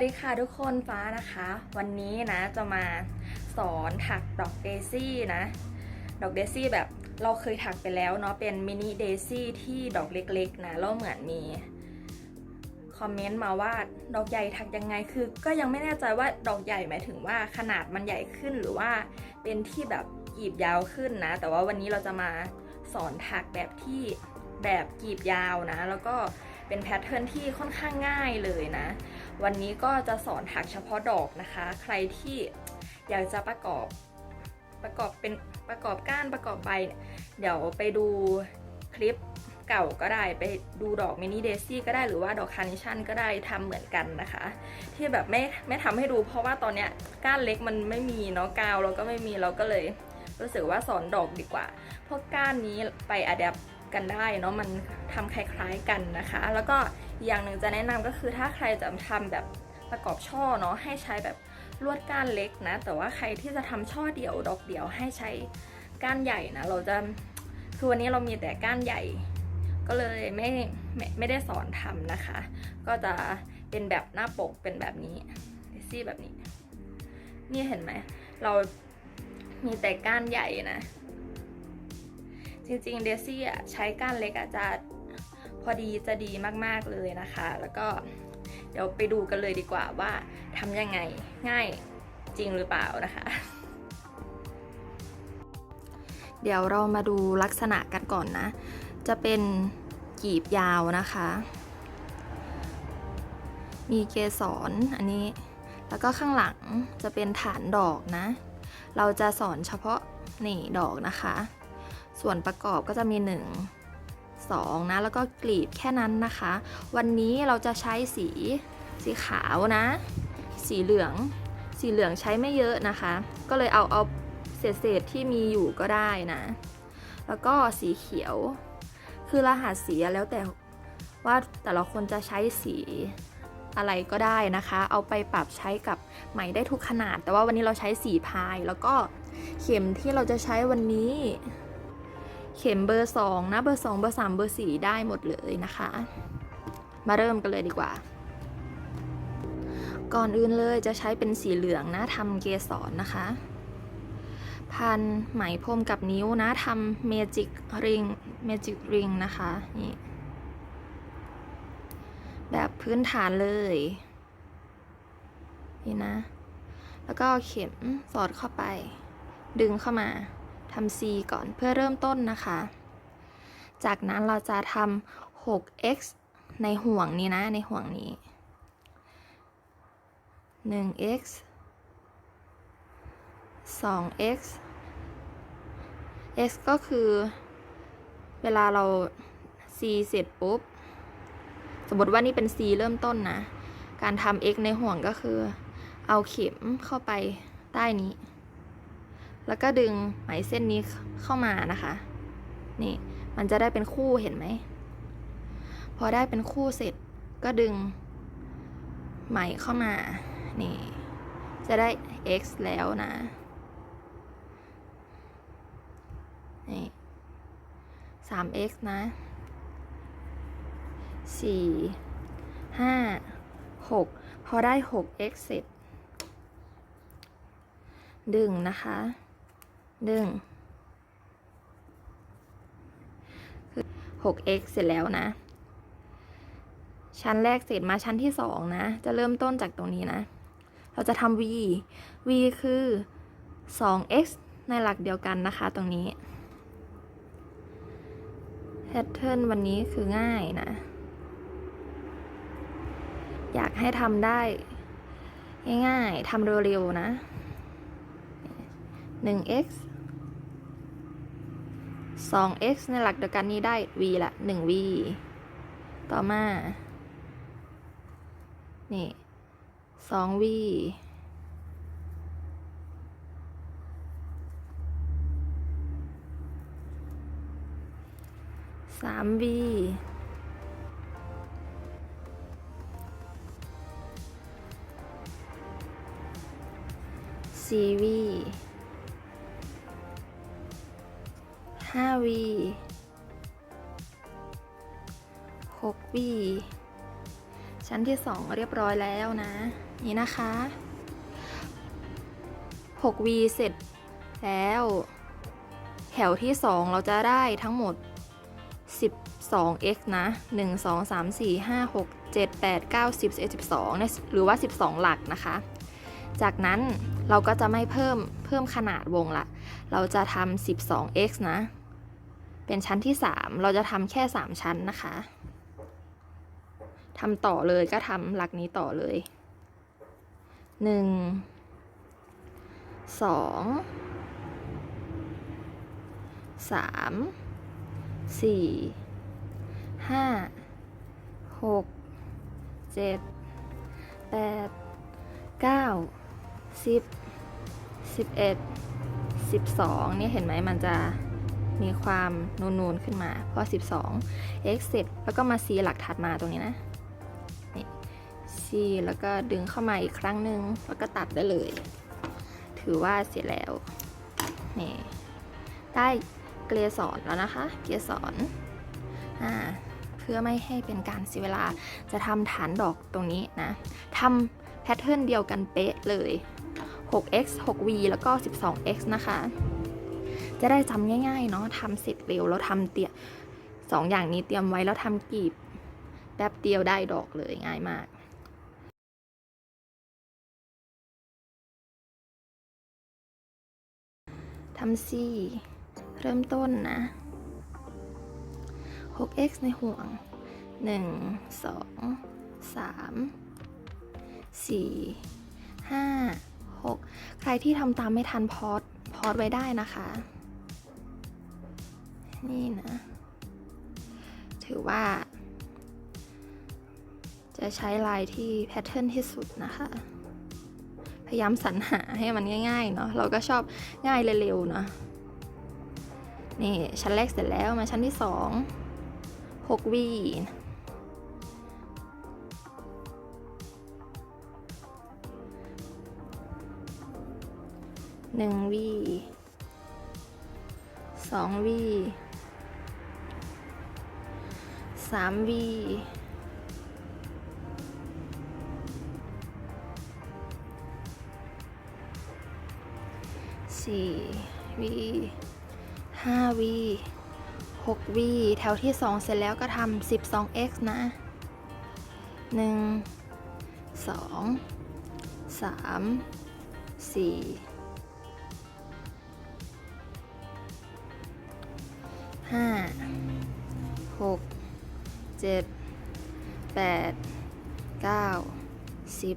วัสดีค่ะทุกคนฟ้านะคะ วันนี้นะจะมาสอนถักดอกเดซี่นะ ดอกเดซี่แบบเราเคยถักไปแล้วเนาะเป็นมินิเดซี่ที่ดอกเล็กๆนะแล้วเหมือนมีคอมเมนต์มาว่าดอกใหญ่ถักยังไงคือ ก็ยังไม่แน่ใจว่าดอกใหญ่หมายถึงว่าขนาดมันใหญ่ขึ้นหรือว่าเป็นที่แบบกีบยาวขึ้นนะ แต่ว่าวันนี้เราจะมาสอนถักแบบที่แบบกีบยาวนะ แล้วก็เป็นแพทเทิร์นที่ค่อนข้างง่ายเลยนะ วันนี้ก็จะสอนถักเฉพาะดอกนะคะ ใครที่อยากจะประกอบประกอบเป็นประกอบก้านประกอบใบ เดี๋ยวไปดูคลิปเก่าก็ได้ไปดูดอกมินิเดซี่ก็ได้หรือว่าดอกคาร์เนชั่นก็ได้ทำเหมือนกันนะคะ ที่แบบไม่ไม่ทำให้ดูเพราะว่าตอนเนี้ยก้านเล็กมันไม่มีเนาะกาวเราก็ไม่มีเราก็เลยรู้สึกว่าสอนดอกดีกว่า เพราะก้านนี้ไปอัดแอป กันได้เนาะมันทำคล้ายๆกันนะคะ แล้วก็อย่างหนึ่งจะแนะนำก็คือถ้าใครจะทำแบบประกอบช่อเนาะให้ใช้แบบลวดก้านเล็กนะ แต่ว่าใครที่จะทำช่อเดี่ยวดอกเดี่ยวให้ใช้ก้านใหญ่นะเราจะคือวันนี้เรามีแต่ก้านใหญ่ ก็เลยไม่ไม่ไม่ได้สอนทำนะคะ ก็จะเป็นแบบหน้าปกเป็นแบบนี้ซี่แบบนี้ นี่เห็นไหมเรามีแต่ก้านใหญ่นะ จริงๆเดซี่อะใช้ก้านเล็กอะจะพอดีจะดีมากๆเลยนะคะ แล้วก็เดี๋ยวไปดูกันเลยดีกว่าว่าทำยังไงง่ายจริงหรือเปล่านะคะ เดี๋ยวเรามาดูลักษณะกันก่อนนะ จะเป็นกีบยาวนะคะ มีเกสรอันนี้ แล้วก็ข้างหลังจะเป็นฐานดอกนะ เราจะสอนเฉพาะนี่ดอกนะคะ ส่วนประกอบก็จะมี 1 2 นะ แล้วก็กลีบแค่นั้นนะคะ วันนี้เราจะใช้สีสีขาวนะ สีเหลือง สีเหลืองใช้ไม่เยอะนะคะ ก็เลยเอาเอาเศษๆที่มีอยู่ก็ได้นะ แล้วก็สีเขียว คือรหัสสีแล้วแต่ว่าแต่ละคนจะใช้สีอะไรก็ได้นะคะ เอาไปปรับใช้กับไหมได้ทุกขนาด แต่ว่าวันนี้เราใช้สีพาย แล้วก็เข็มที่เราจะใช้วันนี้ เข็มเบอร์ 2 นะ เบอร์ 2 เบอร์ 3 เบอร์ 4 ได้หมดเลยนะคะ มาเริ่มกันเลยดีกว่า ก่อนอื่นเลยจะใช้เป็นสีเหลืองนะทำเกสรนะคะ พันไหมพรมกับนิ้วนะทำเมจิกริงเมจิกริงนะคะนี่แบบพื้นฐานเลย นี่นะ แล้วก็เอาเข็มสอดเข้าไป ดึงเข้ามา ทำ C ก่อนเพื่อเริ่มต้นนะคะ จากนั้นเราจะทำ 6x ในห่วงนี้นะ ในห่วงนี้ 1x 2x x ก็คือเวลาเรา c เสร็จปุ๊บ สมมติว่านี่เป็น c เริ่มต้นนะ การทำ x ในห่วงก็คือ เอาเข็มเข้าไปใต้นี้ แล้วก็ดึงไหมเส้นนี้เข้ามานะคะ นี่มันจะได้เป็นคู่เห็นไหม พอได้เป็นคู่เสร็จก็ดึงไหมเข้ามา นี่ จะได้ x แล้วนะ นี่ 3x นะ 4 5 6 พอได้ 6x เสร็จดึงนะคะ ดึงคือ 6x เสร็จแล้วนะ ชั้นแรกเสร็จมาชั้นที่ 2 นะ จะเริ่มต้นจากตรงนี้นะ เราจะทำ v v คือ 2x ในหลักเดียวกันนะคะตรงนี้ แพทเทิร์นวันนี้คือง่ายนะ อยากให้ทำได้ ง่ายๆทำเร็วๆนะ 1x 2x ในหลักเดียวกันนี้ได้ v ละ 1v ต่อมา นี่ 2v 3v 4v 5v 6v ชั้นที่สองเรียบร้อยแล้วนะ นี่นะคะ 6V เสร็จแล้ว แถวที่ 2 เราจะได้ทั้งหมด 12x นะ 1 2 3 4 5 6 7 8 9 10 11 12เนี่ยหรือว่า 12 หลักนะคะ จากนั้นเราก็จะไม่เพิ่มเพิ่มขนาดวงละ เราจะทำ 12x นะ เป็นชั้นที่ 3 เราจะทำแค่ 3 ชั้นนะคะทำต่อเลยก็ทำหลักนี้ต่อเลย 1 2 3 4 5 6 7 8 9 10 11 12เนี่ยเห็นไหมมันจะ มีความนูนๆขึ้นมา เพราะ 12 x เสร็จแล้วก็มา c หลักถัดมาตรงนี้นะนี่ c แล้วก็ดึงเข้ามาอีกครั้งหนึ่งแล้วก็ตัดได้เลย ถือว่าเสร็จแล้วนี่ได้เกลียสอนแล้วนะคะ เกลียสอนอ่าเพื่อไม่ให้เป็นการเสียเวลาจะทำฐานดอกตรงนี้นะทำแพทเทิร์นเดียวกันเป๊ะเลย 6x 6v แล้วก็ 12x นะคะ จะได้จำง่ายๆเนาะทำเสร็จเร็วแล้วทำเตียสองอย่างนี้เตรียมไว้แล้วทำกีบแป๊บเดียวได้ดอกเลยง่ายมากทำซี่เริ่มต้นนะ 6x ในห่วง 1 2 3 4 5 6 ใครที่ทำตามไม่ทันพอดพอดไว้ได้นะคะ นี่นะ ถือว่า จะใช้ลายที่แพทเทิร์นที่สุดนะคะ พยายามสรรหาให้มันง่ายๆเนาะเราก็ชอบง่ายเร็วๆเนาะนี่ ชั้นแรกเสร็จแล้วมาชั้นที่สองหกวีหนึ่งวีสองวี สามวีสี่วีห้าวีหกวีแถวที่สองเสร็จแล้วก็ทำสิบสอง x นะหนึ่งสองสามสี่ห้าหก เจ็ดแปดเก้าสิบ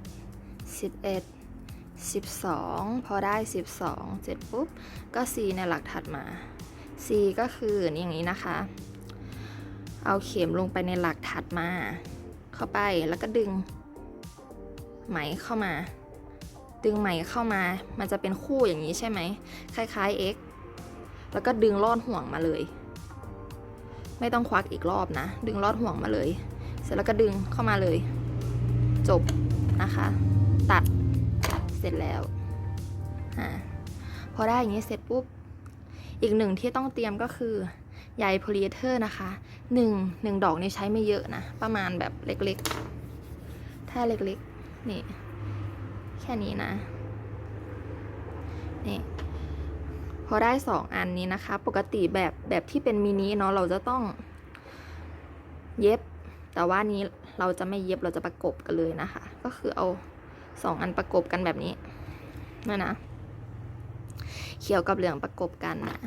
สิบเอ็ดสิบสองพอได้สิบสองเสร็จปุ๊บ ก็ c ในหลักถัดมา c ก็คืออย่างนี้นะคะ เอาเข็มลงไปในหลักถัดมา เข้าไปแล้วก็ดึง ไหมเข้ามา ดึงไหมเข้ามา มันจะเป็นคู่อย่างนี้ใช่ไหม คล้ายๆ x แล้วก็ดึงลอดห่วงมาเลย ไม่ต้องควักอีกรอบนะ ดึงลอดห่วงมาเลย เสร็จแล้วก็ดึงเข้ามาเลย จบนะคะ ตัดเสร็จแล้วอ่าพอได้อย่างนี้เสร็จปุ๊บ อีกหนึ่งที่ต้องเตรียมก็คือใยโพลีเอเทอร์นะคะหนึ่งหนึ่งดอกนี่ใช้ไม่เยอะนะ ประมาณแบบเล็กๆ ถ้าเล็กๆ นี่ แค่นี้นะ นี่ อได้สองอันนี้นะคะ ปกติแบบแบบที่เป็นมินิเนาะเราจะต้องเย็บ แต่ว่านี้เราจะไม่เย็บเราจะประกบกันเลยนะคะ ก็คือเอาสองอันประกบกันแบบนี้นั่นนะเขียวกับเหลืองประกบกันนะ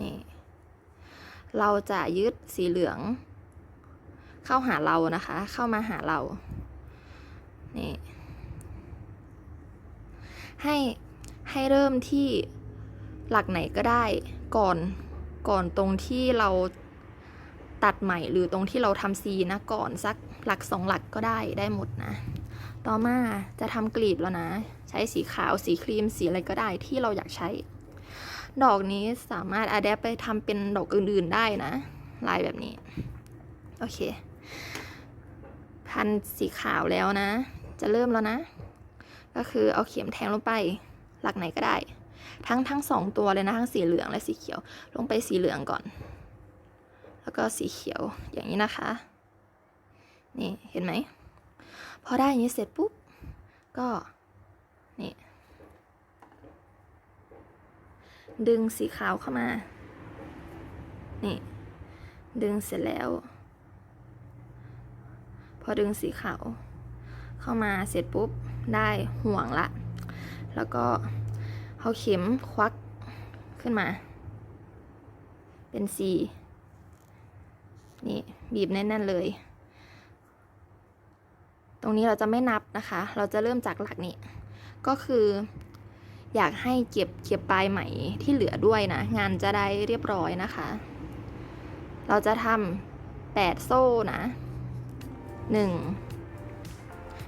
นี่เราจะยึดสีเหลือง เข้าหาเรานะคะ เข้ามาหาเรา นี่ ให้ให้เริ่มที่หลักไหนก็ได้ก่อนก่อนตรงที่เราตัดใหม่หรือตรงที่เราทำซีนะก่อนสักหลักสองหลักก็ได้ได้หมดนะ ต่อมาจะทำกลีบแล้วนะ ใช้สีขาวสีครีมสีอะไรก็ได้ที่เราอยากใช้ ดอกนี้สามารถอัดแอปไปทำเป็นดอกอื่นๆได้นะลายแบบนี้ โอเค พันสีขาวแล้วนะ จะเริ่มแล้วนะ ก็คือเอาเข็มแทงลงไปหลักไหนก็ได้ ทั้งทั้งสองตัวเลยนะทั้งสีเหลืองและสีเขียว ลงไปสีเหลืองก่อน แล้วก็สีเขียวอย่างนี้นะคะ นี่เห็นไหมพอได้อย่างนี้เสร็จปุ๊บก็นี่ดึงสีขาวเข้ามา นี่ ดึงเสร็จแล้ว พอดึงสีขาวเข้ามาเสร็จปุ๊บ ได้ห่วงละ แล้วก็เอาเข็มควักขึ้นมา เป็นสีนี่บีบแน่นๆเลย ตรงนี้เราจะไม่นับนะคะ เราจะเริ่มจากหลักนี้ ก็คืออยากให้เก็บเก็บปลายไหมที่เหลือด้วยนะ งานจะได้เรียบร้อยนะคะ เราจะทำแปดโซ่นะหนึ่ง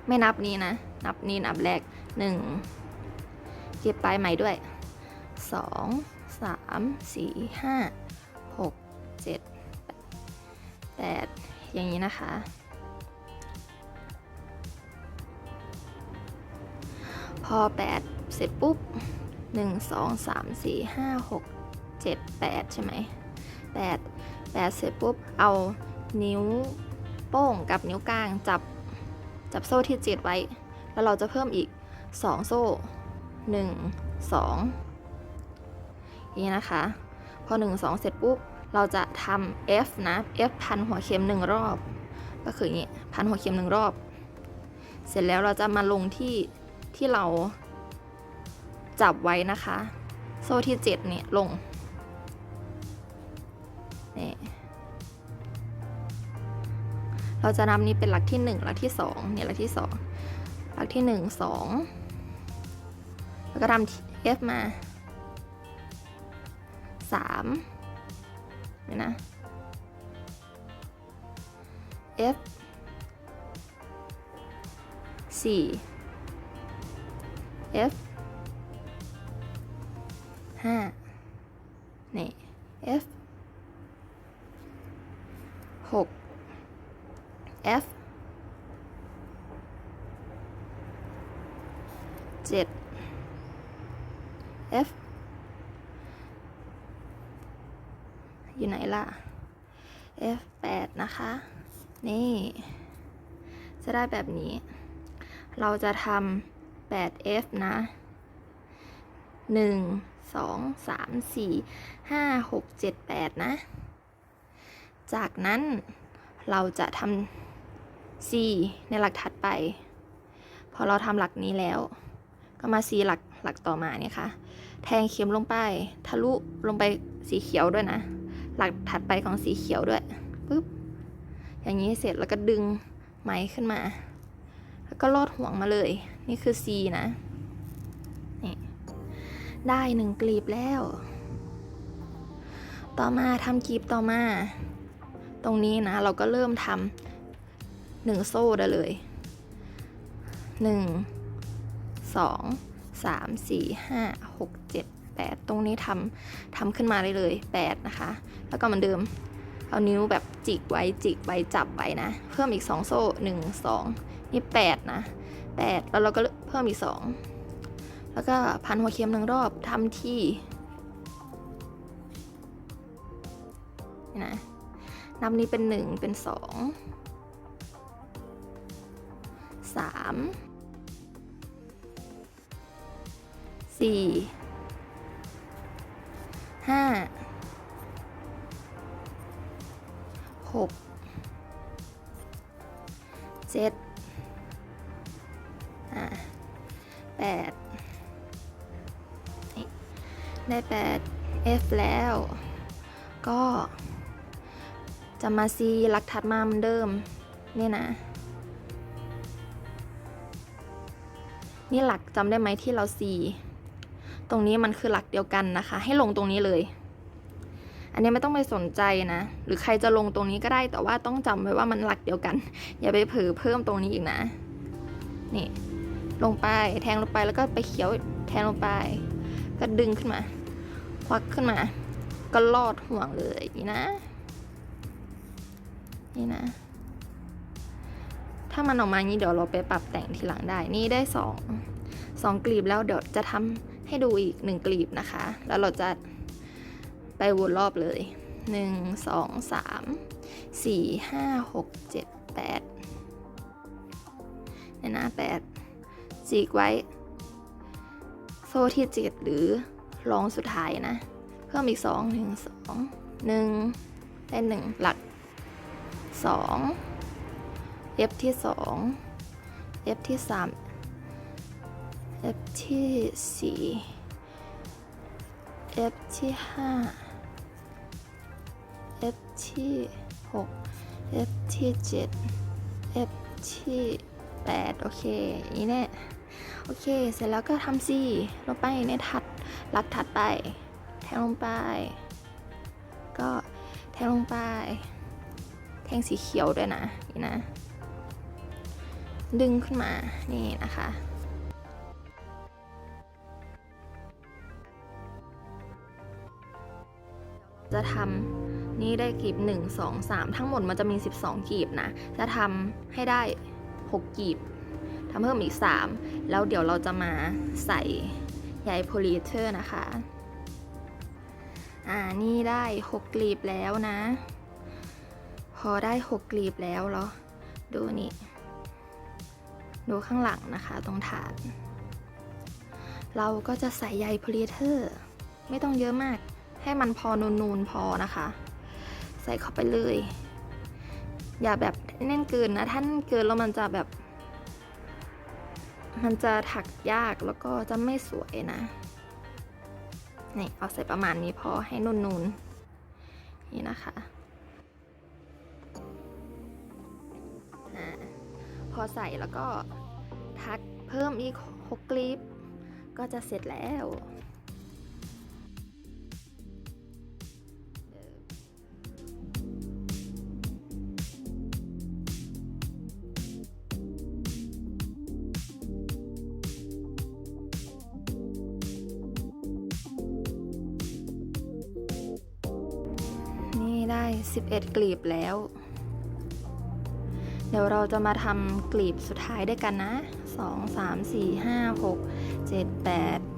ไม่นับนี้นะ นับนี้นับแรกหนึ่งเก็บปลายไหมด้วยสองสามสี่ห้าหกเจ็ดแปดอย่างนี้นะคะ พอ8เสร็จปุ๊บ1 2 3 4 5 6 7 8ใช่ไหม8 8เสร็จปุ๊บเอานิ้วโป้งกับนิ้วกลางจับจับโซ่ที่7ไว้ แล้วเราจะเพิ่มอีก 2 โซ่ 1 2 อย่างนี้นะคะ พอ 1 2 เสร็จปุ๊บ เราจะทำ F นะ F พันหัวเข็ม 1 รอบ ก็คืออย่างนี้ พันหัวเข็ม 1 รอบ เสร็จแล้วเราจะมาลงที่ที่เราจับไว้นะคะ โซ่ที่ 7 เนี่ย ลงนี่เราจะนำนี้เป็นหลักที่ 1 หลักที่2เนี่ยหลักที่ 2 ลักที่ 1 2 แล้วก็ทำ F มา3เนี่ยนะ F 4 F ห้านี่ F หก F เจ็ด F อยู่ไหนล่ะ F แปดนะคะ นี่ จะได้แบบนี้ เราจะทำ 8F นะ1 2 3 4 5 6 7 8นะ จากนั้นเราจะทำ C ในหลักถัดไป พอเราทำหลักนี้แล้ว ก็มา C หลักหลักต่อมาเนี่ยค่ะ แทงเข็มลงไป ทะลุลงไปสีเขียวด้วยนะ หลักถัดไปของสีเขียวด้วยปึ๊บอย่างนี้เสร็จแล้วก็ดึงไหมขึ้นมา แล้วก็ลอดห่วงมาเลย นี่คือ C นะนี่ได้หนึ่งกลีบแล้ว ต่อมาทำกลีบต่อมา ตรงนี้นะ เราก็เริ่มทำหนึ่งโซ่ได้เลยหนึ่ง 2 3 4 5 6 7 8 ตรงนี้ทำทำขึ้นมาได้เลย 8 นะคะ แล้วก็เหมือนเดิม เอานิ้วแบบจิกไว้จิกไว้จับไว้นะ เพิ่มอีก 2 โซ่ 1 2 นี่ 8 นะ 8 แล้วเราก็เพิ่มอีก 2 แล้วก็พันหัวเข็มหนึ่งรอบทำที่นะนับนี้เป็น 1 เป็น 2 3 สี่ห้าหกเจ็ดอะแปดนี่ได้แปด F แล้ว ก็ จะมา C หลักถัดมาเหมือนเดิมนี่นะ นี่หลักจำได้ไหมที่เรา C ตรงนี้มันคือหลักเดียวกันนะคะ ให้ลงตรงนี้เลย อันนี้ไม่ต้องไปสนใจนะ หรือใครจะลงตรงนี้ก็ได้แต่ว่าต้องจำไว้ว่ามันหลักเดียวกัน อย่าไปเผลอเพิ่มตรงนี้อีกนะ นี่ ลงไปแทงลงไปแล้วก็ไปเขียวแทงลงไป ก็ดึงขึ้นมา ควักขึ้นมา ก็ลอดห่วงเลยนี่นะ นี่นะถ้ามันออกมาอย่างนี้เดี๋ยวเราไปปรับแต่งทีหลังได้ นี่ได้สองสองกลีบแล้วเดี๋ยวจะทำ ให้ดูอีกหนึ่งกลีบนะคะ แล้วเราจะไปวนรอบเลยหนึ่งสองสามสี่ห้าหกเจ็ดแปดเนี่นะแปดจีกไว้ โซ่ที่เจ็ดหรือรองสุดท้ายนะ เพิ่มอีกสองหนึ่งสองหนึ่งได้หนึ่งหลักสอง F ที่สอง F ที่สาม F ที่สี่ F ที่ห้า F ที่หก F ที่เจ็ด F ที่แปดโอเคนี่แน่โอเค เสร็จแล้วก็ทำซีลงไปในถัดลักถัดไป แทงลงไป ก็แทงลงไป แทงสีเขียวด้วยนะ นี่นะ ดึงขึ้นมา นี่นะคะ จะทำนี่ได้กลีบ1 2 3 ทั้งหมดมันจะมี 12กลีบนะ จะทำให้ได้ 6กลีบทำเพิ่มอีก 3 แล้วเดี๋ยวเราจะมาใส่ใยโพลีเทอร์นะคะ อ่า นี่ได้ 6 กลีบแล้วนะ พอได้ 6 กลีบแล้วเหรอ ดูนี่ ดูข้างหลังนะคะ ตรงฐาน เราก็จะใส่ใยโพลีเทอร์ ไม่ต้องเยอะมาก ให้มันพอนูนๆพอนะคะ ใส่เข้าไปเลย อย่าแบบแน่นเกินนะถ้าแน่นเกินแล้วมันจะแบบ มันจะถักยากแล้วก็จะไม่สวยนะนี่เอาใส่ประมาณนี้พอให้นูนๆนี่นะคะพอใส่แล้วก็ทักเพิ่มอีกหกกลีบก็จะเสร็จแล้ว 11 กลีบแล้ว เดี๋ยวเราจะมาทำกลีบสุดท้ายด้วยกันนะ 2 3 4 5 6 7 8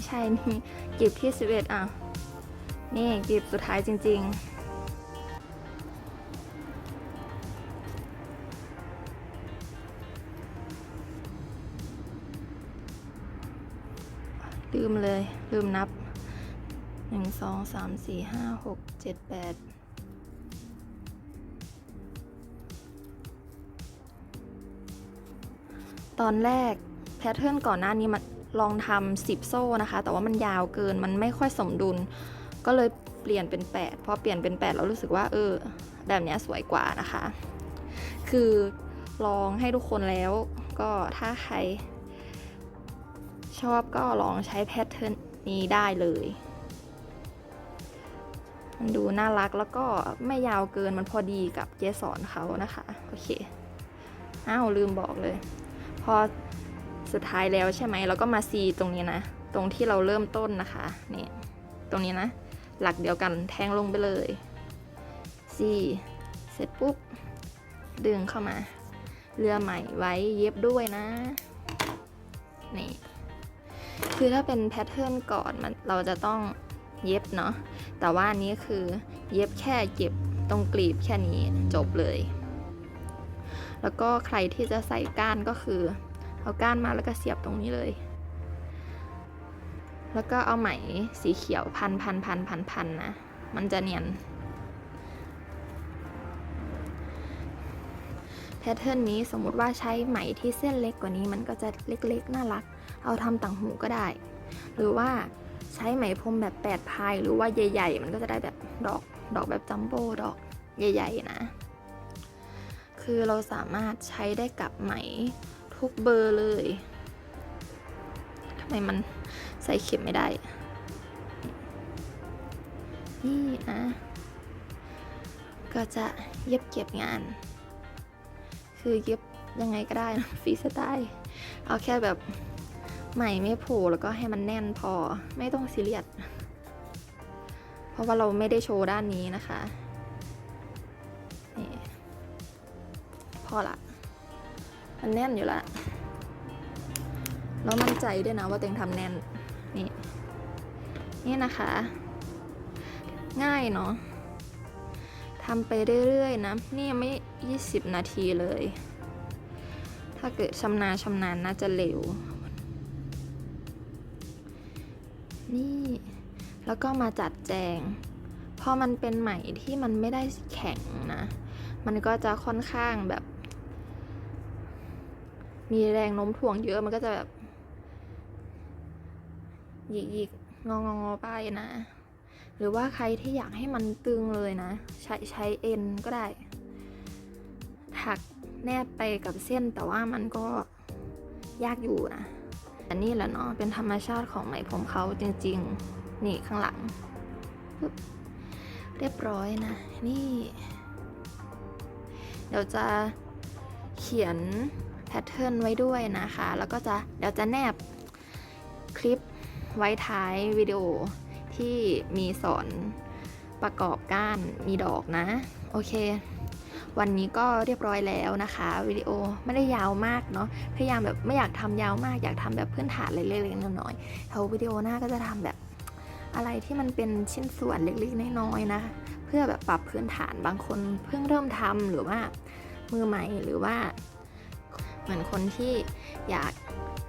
ไม่ใช่นี่กลีบที่11อะ นี่กลีบสุดท้ายจริง ๆลืมเลย ลืมนับ 1 2 3 4 5 6 7 8 ตอนแรกแพทเทิร์นก่อนหน้านี้มัน ลองทำสิบโซ่นะคะ แต่ว่ามันยาวเกินมันไม่ค่อยสมดุล ก็เลยเปลี่ยนเป็น 8 พอเปลี่ยนเป็น8แล้วรู้สึกว่า เออ แบบนี้สวยกว่านะคะ คือลองให้ทุกคนแล้วก็ถ้าใคร ชอบก็ลองใช้แพทเทิร์นนี้ได้เลย มันดูน่ารักแล้วก็ไม่ยาวเกินมันพอดีกับเกสรเขานะคะ โอเค อ้าวลืมบอกเลย พอ สุดท้ายแล้วใช่ไหมเราก็มาซีตรงนี้นะ ตรงที่เราเริ่มต้นนะคะนี่ตรงนี้นะ หลักเดียวกันแทงลงไปเลยซีเสร็จปุ๊บ ดึงเข้ามา เรือใหม่ไว้เย็บด้วยนะนี่คือถ้าเป็นแพทเทิร์นก่อนมันเราจะต้องเย็บเนาะแต่ว่าอันนี้คือเย็บแค่เก็บตรงกลีบแค่นี้จบเลย แล้วก็ใครที่จะใส่ก้านก็คือ เอาก้านมาแล้วก็เสียบตรงนี้เลย แล้วก็เอาไหมสีเขียวพันพันพันพันพันนะ มันจะเนียน แพทเทิร์นนี้สมมุติว่าใช้ไหมที่เส้นเล็กกว่านี้มันก็จะเล็กๆ น่ารัก เอาทำต่างหูก็ได้ หรือว่าใช้ไหมพรมแบบแปดพายหรือว่าใหญ่ ๆ มันก็จะได้แบบดอกดอกแบบจัมโบ้ดอกใหญ่ ๆ นะ คือเราสามารถใช้ได้กับไหม ทุกเบอร์เลยทำไมมันใส่เข็มไม่ได้ นี่นะ ก็จะเย็บเก็บงาน คือเย็บยังไงก็ได้นะฟรีสไตล์เอาแค่แบบใหม่ไม่โผล่แล้วก็ให้มันแน่นพอไม่ต้องซีเรียสเพราะว่าเราไม่ได้โชว์ด้านนี้นะคะ นี่ พอละ มันแน่นอยู่ละแล้วมั่นใจด้วยนะว่าเตัวเองทำแน่น นี่ นี่นะคะ ง่ายเนาะทำไปเรื่อยๆนะ นี่ยังไม่ 20 นาทีเลย ถ้าเกิดชำนาญชำนาญน่าจะเร็ว นี่ แล้วก็มาจัดแจง พอมันเป็นไหมที่มันไม่ได้แข็งนะ มันก็จะค่อนข้างแบบ มีแรงโน้มถ่วงเยอะมันก็จะแบบหยิกๆงองอไปนะ หรือว่าใครที่อยากให้มันตึงเลยนะ ใช้ใช้เอ็นก็ได้ ถักแนบไปกับเส้นแต่ว่ามันก็ยากอยู่นะอันนี้แหละเนาะเป็นธรรมชาติของไหมผมเขาจริง ๆ นี่ข้างหลัง เรียบร้อยนะ นี่ เดี๋ยวจะเขียน แพทเทิร์นไว้ด้วยนะคะ แล้วก็จะเดี๋ยวจะแนบคลิปไว้ท้ายวิดีโอที่มีสอนประกอบก้านมีดอกนะ โอเค วันนี้ก็เรียบร้อยแล้วนะคะวิดีโอไม่ได้ยาวมากเนาะพยายามแบบไม่อยากทำยาวมาก อยากทำแบบพื้นฐานเล็กๆน้อยๆเท่าวิดีโอหน้าก็จะทำแบบอะไรที่มันเป็นชิ้นส่วนเล็กๆน้อยๆนะ เพื่อแบบปรับพื้นฐานบางคนเพิ่งเริ่มทำหรือว่ามือใหม่หรือว่า มือนคนที่อยาก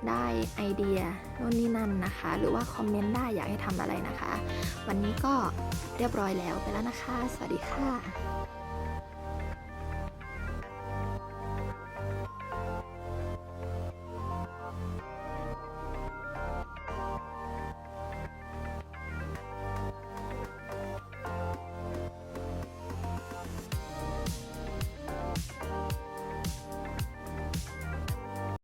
ได้ไอเดียโน่นนี่นั่นนะคะ หรือว่าคอมเมนต์ได้อยากให้ทำอะไรนะคะ วันนี้ก็เรียบร้อยแล้วไปแล้วนะคะ สวัสดีค่ะ